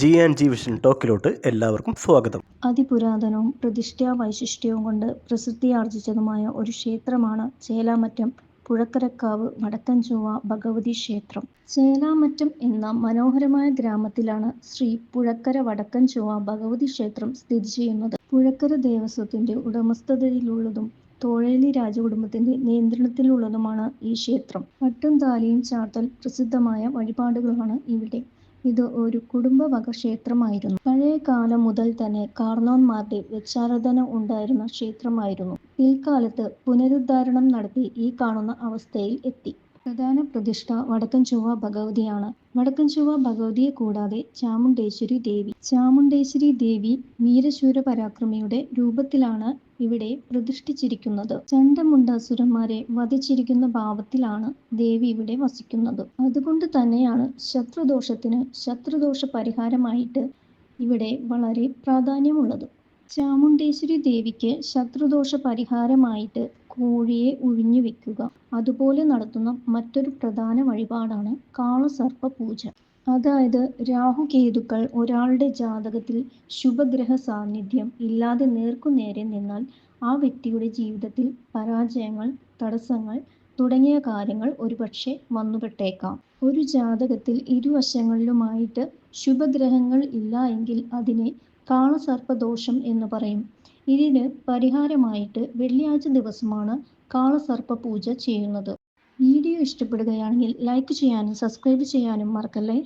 G and G vision ടോക്കിലോട്ട് എല്ലാവർക്കും സ്വാഗതം. അതിപുരാതനവും പ്രതിഷ്ഠാ വൈശിഷ്ട്യവും കൊണ്ട് പ്രസിദ്ധിയാർജിച്ചതുമായ ഒരു ക്ഷേത്രമാണ് ചേലാമറ്റം പുഴക്കരക്കാവ് വടക്കൻചൊവ്വ ഭഗവതി ക്ഷേത്രം. ചേലാമറ്റം എന്ന മനോഹരമായ ഗ്രാമത്തിലാണ് ശ്രീ പുഴക്കര വടക്കൻചൊവ്വ ഭഗവതി ക്ഷേത്രം സ്ഥിതി ചെയ്യുന്നത്. പുഴക്കര ദേവസ്വത്തിന്റെ ഉടമസ്ഥതയിലുള്ളതും തോഴേലി രാജകുടുംബത്തിന്റെ നിയന്ത്രണത്തിലുള്ളതുമാണ് ഈ ക്ഷേത്രം. പട്ടും താലിയും ചാർത്തൽ പ്രസിദ്ധമായ വഴിപാടുകളാണ് ഇവിടെ ഇത് ഒരു കുടുംബവക ക്ഷേത്രമായിരുന്നു പഴയ കാലം മുതൽ തന്നെ കാർണോന്മാരുടെ വിചാരധന ഉണ്ടായിരുന്ന ക്ഷേത്രമായിരുന്നു. പിൽക്കാലത്ത് പുനരുദ്ധാരണം നടത്തി ഈ കാണുന്ന അവസ്ഥയിൽ എത്തി. പ്രധാന പ്രതിഷ്ഠ വടക്കൻ ചൊവ്വ ഭഗവതിയാണ്. വടക്കൻ ചൊവ്വ ഭഗവതിയെ കൂടാതെ ചാമുണ്ടേശ്വരി ദേവി. ചാമുണ്ടേശ്വരി ദേവി വീരശൂര പരാക്രമിയുടെ രൂപത്തിലാണ് ഇവിടെ പ്രതിഷ്ഠിച്ചിരിക്കുന്നത്. ചണ്ടമുണ്ടാസുരന്മാരെ വധിച്ചിരിക്കുന്ന ഭാവത്തിലാണ് ദേവി ഇവിടെ വസിക്കുന്നത്. അതുകൊണ്ട് തന്നെയാണ് ശത്രുദോഷത്തിന് ശത്രുദോഷ പരിഹാരമായിട്ട് ഇവിടെ വളരെ പ്രാധാന്യമുള്ളത്. ചാമുണ്ടേശ്വരി ദേവിക്ക് ശത്രുദോഷ പരിഹാരമായിട്ട് കോഴിയെ ഉഴിഞ്ഞു വെക്കുക. അതുപോലെ നടത്തുന്ന മറ്റൊരു പ്രധാന വഴിപാടാണ് കാളസർപ്പ പൂജ അതായത് രാഹുകേതുക്കൾ ഒരാളുടെ ജാതകത്തിൽ ശുഭഗ്രഹ സാന്നിധ്യം ഇല്ലാതെ നേർക്കുനേരെ നിന്നാൽ ആ വ്യക്തിയുടെ ജീവിതത്തിൽ പരാജയങ്ങൾ തടസ്സങ്ങൾ തുടങ്ങിയ കാര്യങ്ങൾ ഒരുപക്ഷെ വന്നുപെട്ടേക്കാം. ഒരു ജാതകത്തിൽ ഇരുവശങ്ങളിലുമായിട്ട് ശുഭഗ്രഹങ്ങൾ ഇല്ല എങ്കിൽ അതിനെ കാളസർപ്പദോഷം എന്ന് പറയും. ഇതിന് പരിഹാരമായിട്ട് വെള്ളിയാഴ്ച ദിവസമാണ് കാളസർപ്പ പൂജ ചെയ്യുന്നത്. വീഡിയോ ഇഷ്ടപ്പെടുകയാണെങ്കിൽ ലൈക്ക് ചെയ്യാനും സബ്സ്ക്രൈബ് ചെയ്യാനും മറക്കല്ലേ?